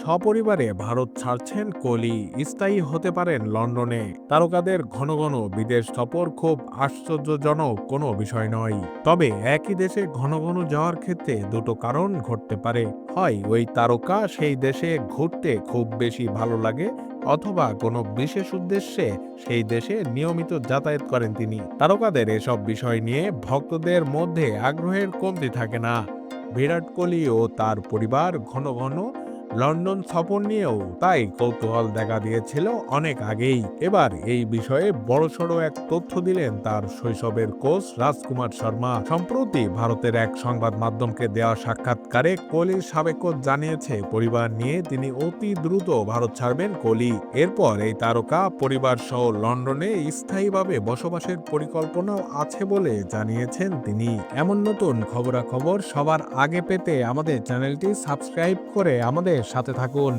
সপরিবারে ভারত ছাড়ছেন কোহলি। স্থায়ী হতে পারেন লন্ডনে। তারকাদের ঘন ঘন বিদেশ সফর খুব আশ্চর্যজনক কোনো বিষয় নয়। তবে একই দেশে ঘন ঘন যাওয়ার ক্ষেত্রে দুটো কারণ ঘটতে পারে। হয় ওই তারকা সেই দেশে ঘুরতে খুব বেশি ভালো লাগে, অথবা কোনো বিশেষ উদ্দেশ্যে সেই দেশে নিয়মিত যাতায়াত করেন তিনি। তারকাদের এসব বিষয় নিয়ে ভক্তদের মধ্যে আগ্রহের কমতি থাকে না। বিরাট কোহলি ও তার পরিবার ঘন ঘন লন্ডন সফর নিয়েও তাই কৌতূহল দেখা দিয়েছিল অনেক আগেই। এবার এই বিষয়ে বড়সড় এক তথ্য দিলেন তার শৈশবের কোচ রাজকুমার শর্মা। সম্প্রতি ভারতের এক সংবাদ মাধ্যমকে দেওয়া সাক্ষাৎকারে কোহলির সাবেক কোচ জানিয়েছে, পরিবার নিয়ে তিনি অতি দ্রুত ভারত ছাড়বেন কোহলি। এরপর এই তারকা পরিবার সহ লন্ডনে স্থায়ীভাবে বসবাসের পরিকল্পনাও আছে বলে জানিয়েছেন তিনি। এমন নতুন খবরাখবর সবার আগে পেতে আমাদের চ্যানেলটি সাবস্ক্রাইব করে আমাদের সাথে থাকুন।